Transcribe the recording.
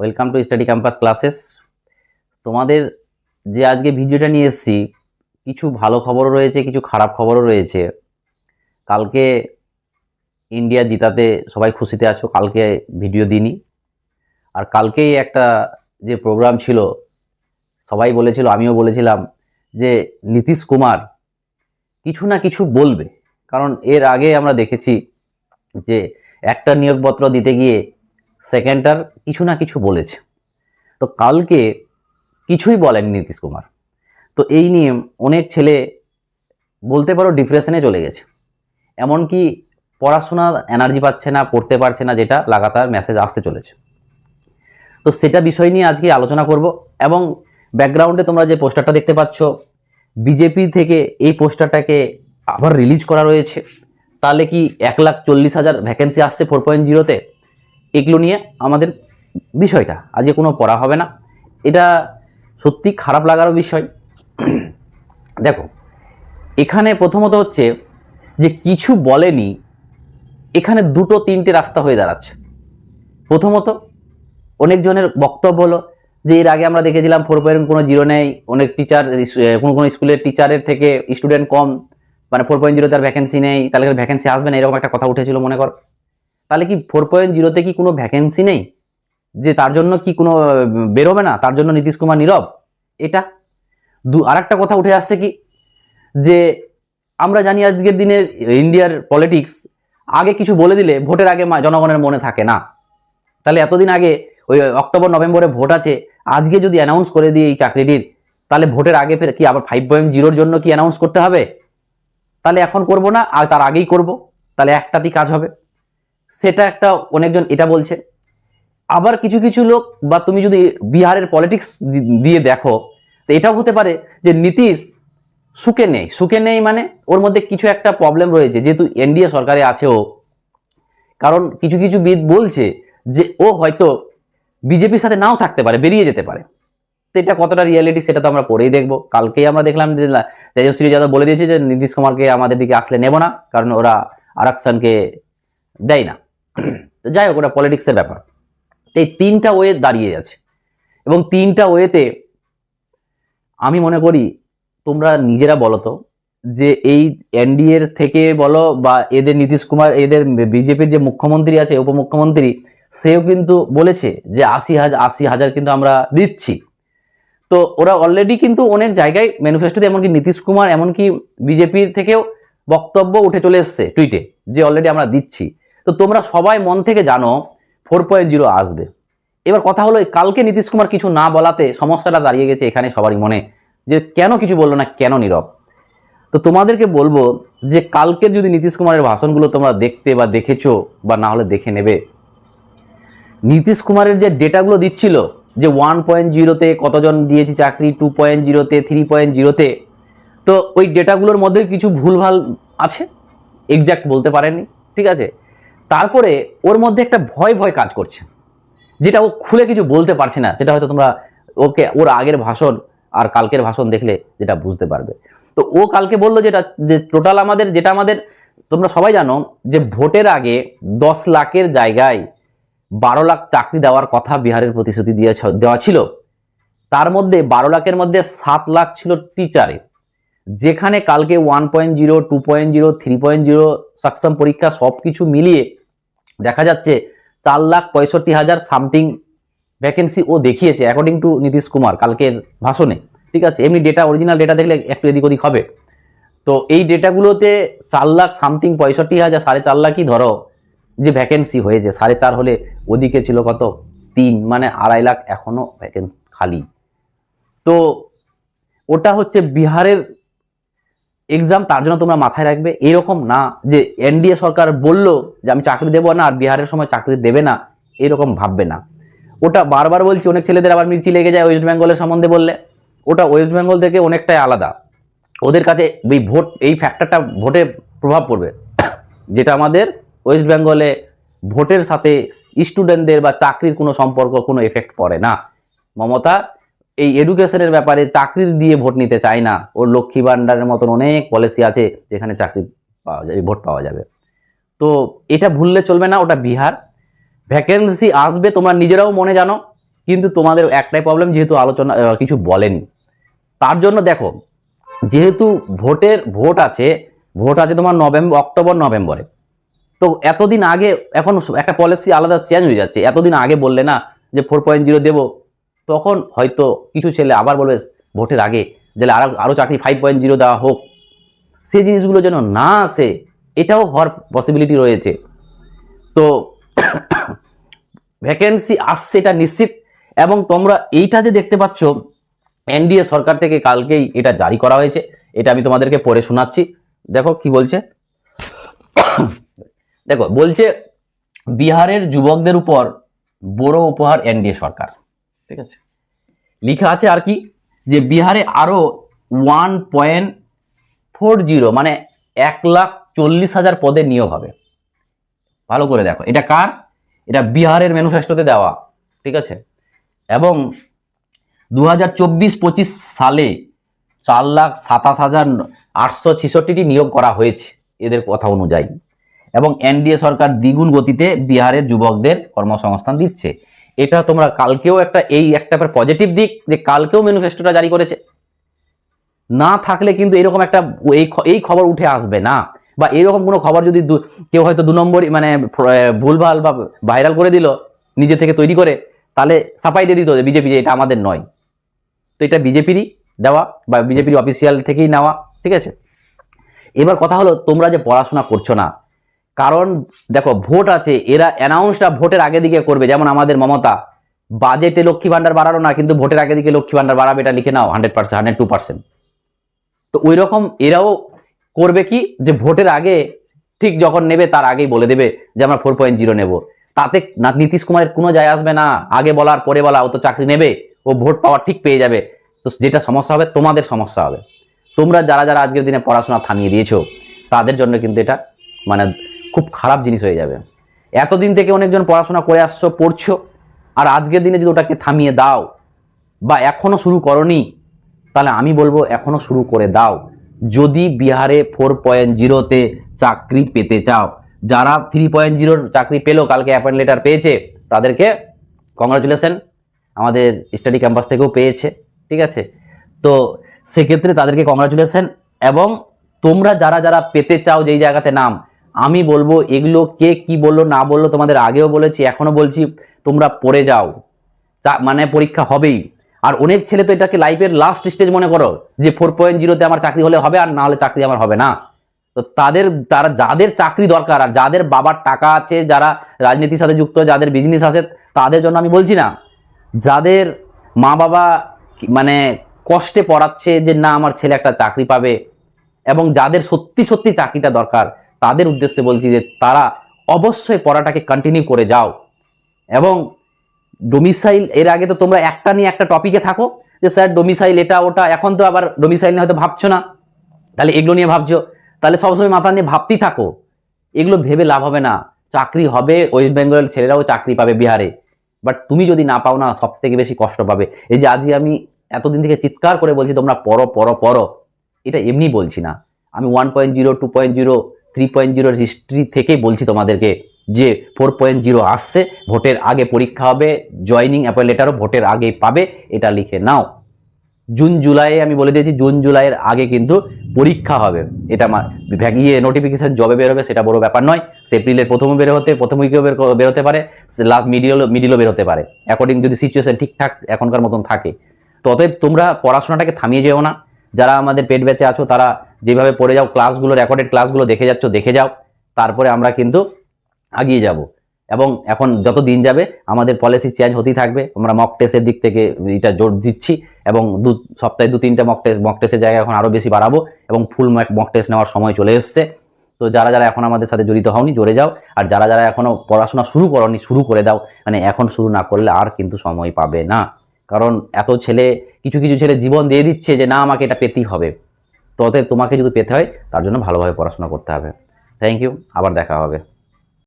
Welcome to study campus classes তোমাদের যে আজকে ভিডিওটা নিয়ে এসেছি, কিছু ভালো খবরও রয়েছে, কিছু খারাপ খবরও রয়েছে। কালকে ইন্ডিয়া জিতাতে সবাই খুশিতে আছো, কালকে ভিডিও দিনই আর কালকেই একটা যে প্রোগ্রাম ছিল, সবাই বলেছিল, আমিও বলেছিলাম যে নীতিশ কুমার কিছু না কিছু বলবে। কারণ এর আগে আমরা দেখেছি যে একটা নিয়োগপত্র দিতে গিয়ে সেকেন্ডটার কিছু না কিছু বলেছে। তো কালকে কিছুই বলেন নীতিশ কুমার। তো এই নিয়ে অনেক ছেলে বলতে পারো ডিপ্রেশনে চলে গেছে। এমনকি পড়াশোনার এনার্জি পাচ্ছে না, পড়তে পারছে না, যেটা লাগাতার মেসেজ আসতে চলেছে। তো সেটা বিষয় নিয়ে আজকে আলোচনা করব এবং ব্যাকগ্রাউন্ডে তোমরা যে পোস্টারটা দেখতে পাচ্ছ বিজেপি থেকে এই পোস্টারটাকে আবার রিলিজ করা রয়েছে। তাহলে কি এক লাখ চল্লিশ হাজার ভ্যাকেন্সি আসছে ফোর পয়েন্ট জিরোতে এগুলো নিয়ে আমাদের বিষয়টা। আজকে কোনো পড়া হবে না। এটা সত্যি খারাপ লাগারও বিষয়। দেখো, এখানে প্রথমত হচ্ছে যে কিছু বলেনি, এখানে দুটো তিনটে রাস্তা হয়ে দাঁড়াচ্ছে। প্রথমত, অনেকজনের বক্তব্য হলো যে এর আগে আমরা দেখেছিলাম ফোর পয়েন্ট কোনো জিরো নেই, অনেক টিচার কোনো কোনো স্কুলের টিচারের থেকে স্টুডেন্ট কম মানে ফোর পয়েন্ট জিরো তার ভ্যাকেন্সি নেই, তাহলে ভ্যাকেন্সি আসবে না, এরকম একটা কথা উঠেছিল, মনে কর। তাহলে কি ফোর পয়েন্ট জিরোতে কি কোনো ভ্যাকেন্সি নেই? যে তার জন্য কি কোনো বেরোবে না? তার জন্য নীতিশ কুমার নীরব? এটা। দু আর একটা কথা উঠে আসছে কি? যে আমরা জানি আজকের দিনের ইন্ডিয়ার পলিটিক্স আগে কিছু বলে দিলে ভোটের আগে জনগণের মনে থাকে না। তাহলে এতদিন আগে ওই অক্টোবর, নভেম্বরে ভোট আছে, আজকে যদি অ্যানাউন্স করে দিই এই চাকরিটির, তাহলে ভোটের আগে ফের কি আবার ফাইভ পয়েন্ট জিরোর জন্য কি অ্যানাউন্স করতে হবে? তাহলে এখন করব না, আর তার আগেই করব। তাহলে একটাতেই কাজ হবে। সেটা একটা অনেকজন এটা বলছে। আবার কিছু কিছু লোক বা তুমি যদি বিহারের পলিটিক্স দিয়ে দেখো, তো এটাও হতে পারে যে নীতিশ সুখে নেই। সুখে নেই মানে ওর মধ্যে কিছু একটা প্রবলেম রয়েছে, যেহেতু এনডিএ সরকারে আছে ও। কারণ কিছু কিছু বিদ বলছে যে ও হয়তো বিজেপির সাথে নাও থাকতে পারে, বেরিয়ে যেতে পারে। তো এটা কতটা রিয়েলিটি সেটা তো আমরা পরেই দেখব। কালকেই আমরা দেখলাম যে তেজস্বী যাদব বলে দিয়েছে যে নীতিশ কুমারকে আমাদের দিকে আসলে নেব না, কারণ ওরা আরাকসানকে দেয় না। তো যাই হোক, ওটা পলিটিক্সের ব্যাপার। তো এই তিনটা ওয়ে দাঁড়িয়ে আছে। এবং তিনটা ওয়েতে আমি মনে করি, তোমরা নিজেরা বলো তো, যে এই এনডিএর থেকে বলো বা এদের নীতিশ কুমার, এদের বিজেপির যে মুখ্যমন্ত্রী আছে, উপমুখ্যমন্ত্রী, সেও কিন্তু বলেছে যে আশি হাজার আশি হাজার কিন্তু আমরা দিচ্ছি। তো ওরা অলরেডি কিন্তু অনেক জায়গায় ম্যানিফেস্টোতে এমনকি নীতিশ কুমার, এমনকি বিজেপির থেকেও বক্তব্য উঠে চলে এসছে টুইটে যে অলরেডি আমরা দিচ্ছি। তো তোমরা সবাই মন থেকে জানো ফোর পয়েন্ট জিরো আসবে। এবার কথা হলো, কালকে নীতিশ কুমার কিছু না বলাতে সমস্যাটা দাঁড়িয়ে গেছে এখানে সবারই মনে, যে কেন কিছু বলল না, কেন নীরব? তো তোমাদেরকে বলব যে কালকে যদি নীতিশ কুমারের ভাষণগুলো তোমরা দেখতে বা দেখেছ বা না হলে দেখে নেবে, নীতিশ কুমারের যে ডেটাগুলো দিচ্ছিল, যে ওয়ান পয়েন্ট জিরোতে কতজন দিয়েছি চাকরি, টু পয়েন্ট জিরোতে, থ্রি পয়েন্ট জিরোতে, তো ওই ডেটাগুলোর মধ্যে কিছু ভুলভাল আছে? এক্সাক্ট বলতে পারেনি ঠিক আছে? তারপরে ওর মধ্যে একটা ভয় ভয় কাজ করছে, যেটা ও খুলে কিছু বলতে পারছে না, সেটা হয়তো তোমরা ওকে, ওর আগের ভাষণ আর কালকের ভাষণ দেখলে যেটা বুঝতে পারবে। তো ও কালকে বলল যেটা, যে টোটাল আমাদের, যেটা আমাদের, তোমরা সবাই জানো যে ভোটের আগে দশ লাখের জায়গায় বারো লাখ চাকরি দেওয়ার কথা বিহারের প্রতিশ্রুতি দিয়ে দেওয়া ছিল। তার মধ্যে বারো লাখের মধ্যে সাত লাখ ছিল টিচারে যেখানে কালকে one point zero two point zero three point zero Saksham পরীক্ষা সব কিছু মিলিয়ে দেখা যাচ্ছে চার লাখ পঁয়ষট্টি হাজার সামথিং ভ্যাকেন্সি ও দেখিয়েছে অ্যাকর্ডিং টু নীতিশ কুমার কালকের ভাষণে। ঠিক আছে, এমনি ডেটা অরিজিনাল ডেটা দেখলে একটু এদিক ওদিক হবে। তো এই ডেটাগুলোতে চার লাখ সামথিং পঁয়ষট্টি হাজার, সাড়ে চার লাখই ধরো যে ভ্যাকেন্সি হয়েছে, সাড়ে চার হলে ওদিকে ছিল কত? তিন মানে আড়াই লাখ এখনও ভ্যাকেন্সি খালি। তো ওটা হচ্ছে বিহারের এক্সাম তার জন্য তোমরা মাথায় রাখবে, এরকম না যে এনডিএ সরকার বলল যে আমি চাকরি দেবো না আর বিহারের সময় চাকরি দেবে না, এরকম ভাববে না। ওটা বারবার বলছি, অনেক ছেলেদের আবার মির্চি লেগে যায় ওয়েস্ট বেঙ্গলের সম্বন্ধে বললে। ওটা ওয়েস্ট বেঙ্গল থেকে অনেকটাই আলাদা। ওদের কাছে এই ভোট, এই ফ্যাক্টরটা ভোটে প্রভাব পড়বে। যেটা আমাদের ওয়েস্ট বেঙ্গলে ভোটের সাথে স্টুডেন্টদের বা চাকরির কোনো সম্পর্ক, কোনো এফেক্ট পড়ে না। মমতা এই এডুকেশনের ব্যাপারে চাকরি দিয়ে ভোট নিতে চায় না। ওর লক্ষ্মী ভাণ্ডারের মতন অনেক পলিসি আছে যেখানে চাকরি পাওয়া যায়, ভোট পাওয়া যাবে। তো এটা ভুললে চলবে না, ওটা বিহার। ভ্যাকেন্সি আসবে, তোমরা নিজেরাও মনে জানো, কিন্তু তোমাদের একটাই প্রবলেম যেহেতু আলোচনা কিছু বলেনি। তার জন্য দেখো, যেহেতু ভোটের, ভোট আছে ভোট আছে তোমার নভেম্বর অক্টোবর, নভেম্বরে। তো এতদিন আগে, এখন একটা পলিসি আলাদা চেঞ্জ হয়ে যাচ্ছে। এতদিন আগে বললে না যে ফোর পয়েন্ট জিরো দেবো তখন হয়তো কিছু ছেলে আবার বলবে, ভোটের আগে যে আরও আরও চাকরি ফাইভ পয়েন্ট জিরো দেওয়া হোক। সেই জিনিসগুলো যেন না আসে, এটাও হওয়ার পসিবিলিটি রয়েছে। তো ভ্যাকেন্সি আসছে, এটা নিশ্চিত। এবং তোমরা এইটা যে দেখতে পাচ্ছ, এনডিএ সরকার থেকে কালকেই এটা জারি করা হয়েছে। এটা আমি তোমাদেরকে পড়ে শোনাচ্ছি। দেখো কি বলছে। দেখো, বলছে বিহারের যুবকদের উপর বড় উপহার এনডিএ সরকার। ঠিক আছে? লেখা আছে আর কি, যে বিহারে আরও ওয়ান পয়েন্ট ফোর জিরো মানে এক লাখ চল্লিশ হাজার পদে নিয়োগ হবে। ভালো করে দেখো, এটা কার? এটা বিহারের ম্যানুফ্যাক্সারতে দেওয়া, ঠিক আছে? এবং দু হাজার চব্বিশ পঁচিশ সালে চার লাখ সাতাশ হাজার আটশো ছেষট্টিটি নিয়োগ করা হয়েছে, এদের কথা অনুযায়ী। এবং এনডিএ সরকার দ্বিগুণ গতিতে বিহারের যুবকদের কর্মসংস্থান দিচ্ছে। এটা তোমরা কালকেও একটা, এই একটা পজিটিভ দিক যে কালকেও ম্যানিফেস্টোটা জারি করেছে। না থাকলে কিন্তু এরকম একটা এই এই খবর উঠে আসবে না। বা এরকম কোনো খবর যদি কেউ হয়তো দু নম্বরই মানে ভুলভাল বা ভাইরাল করে দিল নিজে থেকে তৈরি করে, তাহলে সাপাই দিয়ে দিত যে বিজেপি যে এটা আমাদের নয়। তো এটা বিজেপিরই দেওয়া বা বিজেপির অফিসিয়াল থেকেই নেওয়া, ঠিক আছে? এবার কথা হলো, তোমরা যে পড়াশোনা করছ না কারণ দেখো, ভোট আছে, এরা অ্যানাউন্সটা ভোটের আগে দিকে করবে, যেমন আমাদের মমতা। বাজেটে লক্ষ্মী ভান্ডার বাড়ানো না, কিন্তু ভোটের আগে দিকে লক্ষ্মী ভান্ডার বাড়াবে, এটা লিখে নাও hundred percent hundred two percent তো ওই রকম এরাও করবে কি, যে ভোটের আগে, ঠিক যখন নেবে, তার আগেই বলে দেবে যে আমরা ফোর পয়েন্ট জিরো নেব। তাতে না, নীতিশ কুমারের কোনো যায় আসবে না, আগে বলার, পরে বলা, ও তো চাকরি নেবে, ও ভোট পাওয়ার ঠিক পেয়ে যাবে। তো যেটা সমস্যা হবে, তোমাদের সমস্যা হবে। তোমরা যারা যারা আজকের দিনে পড়াশোনা থামিয়ে দিয়েছ, তাদের জন্য কিন্তু এটা মানে খুব খারাপ জিনিস হয়ে যাবে। এতদিন থেকে অনেকজন পড়াশোনা করে আসছো, পড়ছো, আর আজকের দিনে যদি ওটাকে থামিয়ে দাও, বা এখনও শুরু করনি, তাহলে আমি বলব এখনও শুরু করে দাও। যদি বিহারে ফোর পয়েন্ট জিরোতে চাকরি পেতে চাও, যারা থ্রি পয়েন্ট জিরোর চাকরি পেল, কালকে অ্যাপয়েন্ট লেটার পেয়েছে, তাদেরকে কংগ্রাচুলেশন আমাদের স্টাডি ক্যাম্পাস থেকেও পেয়েছে, ঠিক আছে? তো সেক্ষেত্রে তাদেরকে কংগ্রাচুলেশন এবং তোমরা যারা যারা পেতে চাও যেই জায়গাতে নাম আমি বলব, এগুলো কে কি বলল, না বলল তোমাদের আগেও বলেছি এখনও বলছি, তোমরা পড়ে যাও। মানে পরীক্ষা হবেই। আর অনেক ছেলে তো এটাকে লাইফের লাস্ট স্টেজ মনে করো, যে ফোর পয়েন্ট জিরোতে আমার চাকরি হলে হবে আর না হলে চাকরি আমার হবে না। তো তাদের, তারা যাদের চাকরি দরকার আর যাদের বাবার টাকা আছে, যারা রাজনীতির সাথে যুক্ত, যাদের বিজনেস আছে, তাদের জন্য আমি বলছি না। যাদের মা বাবা মানে কষ্টে পড়াচ্ছে যে না, আমার ছেলে একটা চাকরি পাবে, এবং যাদের সত্যি সত্যি চাকরিটা দরকার তাদের উদ্দেশ্যে বলছি যে তারা অবশ্যই পড়াটাকে কন্টিনিউ করে যাও। এবং ডোমিসাইল এর আগে তো তোমরা একটা নিয়ে একটা টপিকে থাকো যে, স্যার ডোমিসাইল এটা, ওটা, এখন তো আবার ডোমিসাইল নিয়ে হয়তো ভাবছ না। তাহলে এগুলো নিয়ে ভাবছ। তাহলে সবসময় মাথা নিয়ে ভাবতেই থাকো। এগুলো ভেবে লাভ হবে না। চাকরি হবে ওয়েস্ট বেঙ্গলের ছেলেরাও চাকরি পাবে বিহারে। বাট তুমি যদি না পাও না সব থেকে বেশি কষ্ট পাবে। এই যে আজই আমি এতদিন থেকে চিৎকার করে বলছি, তোমরা পড়ো পড়ো পড়ো। এটা এমনি বলছি না। আমি one point zero two point zero three point জিরোর হিস্ট্রি থেকেই বলছি তোমাদেরকে যে ফোর পয়েন্ট জিরো আসছে, ভোটের আগে পরীক্ষা হবে জয়নিং অ্যাপয়েন্ট লেটারও ভোটের আগেই পাবে, এটা লিখে নাও। জুন জুলাই আমি বলে দিয়েছি, জুন, জুলাইয়ের আগে কিন্তু পরীক্ষা হবে। এটা ইয়ে নোটিফিকেশন জবে বেরোবে সেটা বড় ব্যাপার নয়। এপ্রিলের প্রথমে বের হতে প্রথম উইকেও বের বেরোতে পারে লাস্ট মিডিলও মিডিলও বেরোতে পারে। অ্যাকর্ডিং যদি সিচুয়েশান ঠিকঠাক এখনকার মতন থাকে। তো অতএব তোমরা পড়াশোনাটাকে থামিয়ে যেও না। যারা আমাদের পেট ব্যাচে আছো, তারা যেভাবে পড়ে যাও ক্লাসগুলো রেকর্ডেড ক্লাসগুলো দেখে যাচ্ছ, দেখে যাও। তারপরে আমরা কিন্তু আগিয়ে যাব। এবং এখন যত দিন যাবে, আমাদের পলিসি চেঞ্জ হতেই থাকবে। আমরা মক টেস্টের দিক থেকে এটা জোর দিচ্ছি এবং দু, সপ্তাহে দু, তিনটে মক টেস্ট মক টেস্টের জায়গায় এখন আরও বেশি বাড়াবো এবং ফুল মক টেস্ট নেওয়ার সময় চলে এসছে। তো যারা যারা এখন আমাদের সাথে জড়িত হওনি, জোরে যাও। আর যারা যারা এখনও পড়াশোনা শুরু করনি, শুরু করে দাও। মানে এখন শুরু না করলে আর কিন্তু সময় পাবে না। কারণ এত ছেলে কিছু কিছু ছেলে জীবন দিয়ে দিচ্ছে যে না, আমাকে এটা পেতেই হবে। তো তোমাকে যদি পেতে হয়, তার জন্য ভালোভাবে পড়াশোনা করতে হবে। থ্যাংক ইউ আবার দেখা হবে।